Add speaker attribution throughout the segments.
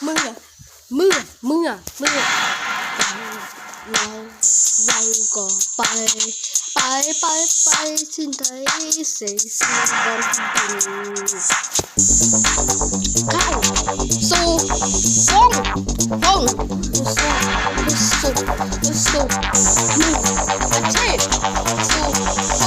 Speaker 1: mưa. Mưa mưa mưa. Lâu vòng cỏ bay bay bay bay xin thấy sẽ xa con tình cao su phong phong su su su su mưa chết su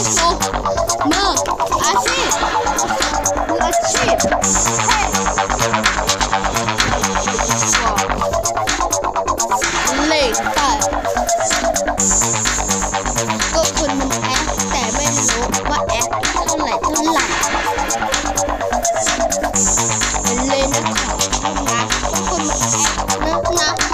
Speaker 1: na.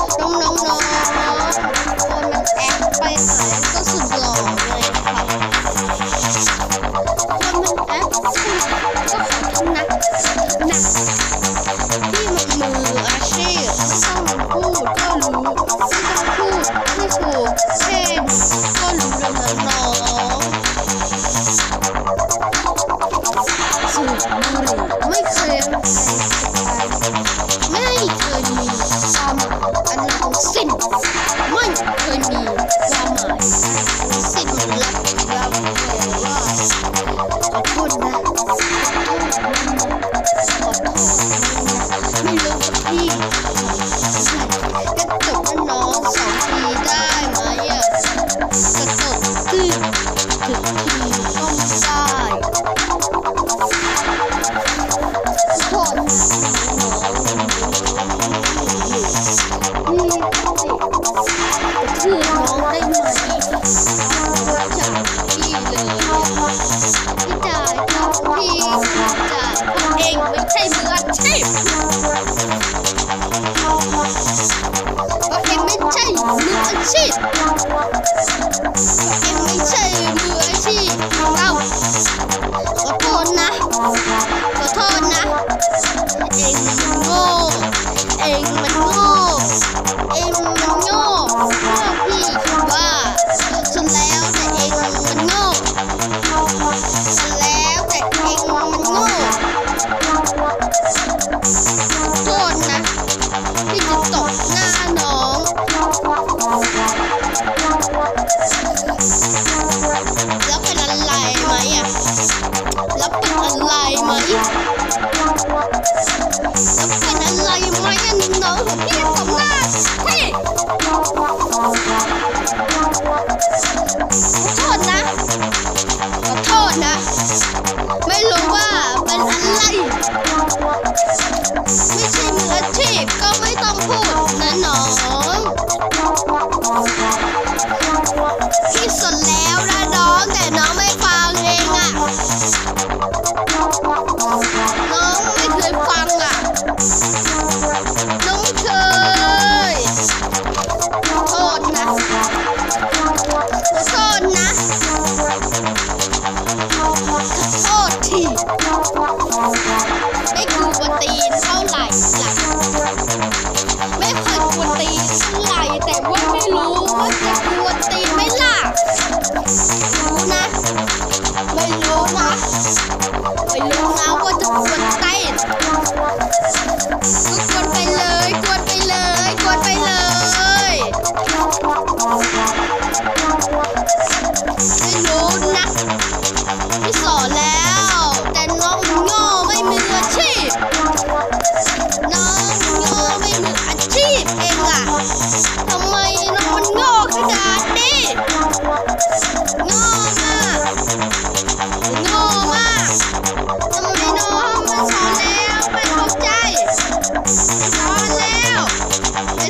Speaker 1: শেষ Música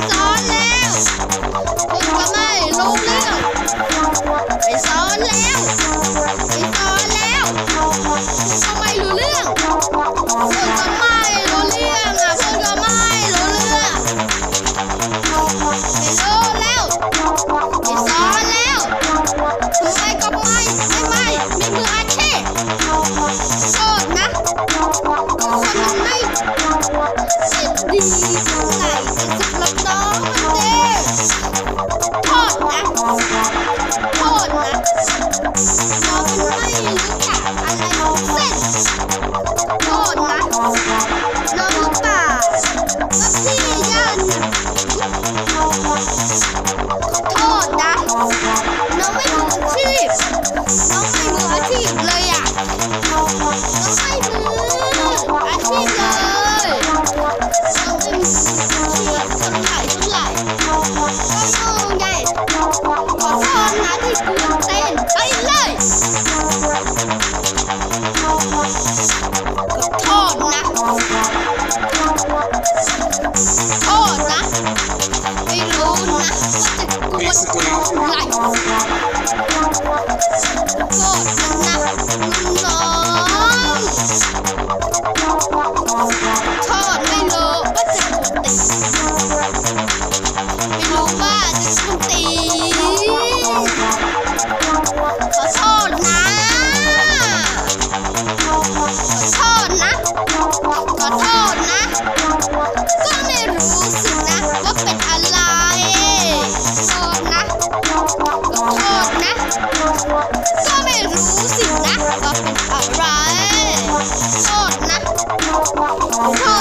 Speaker 1: ซ้อนแล้วไม่ทำไมลงเรื่องไปซ้อนแล้วไปซ้อนแล้วทำไมรู้เรื่องพื่ก็ไม่รู้เรื่องอะพื่ก็ไม่รู้เรื่องไปโดนแล้วไปซ้อนแล้วทำไมก็ไม่ไม่ไม่มีมืออาชีพ Nacht.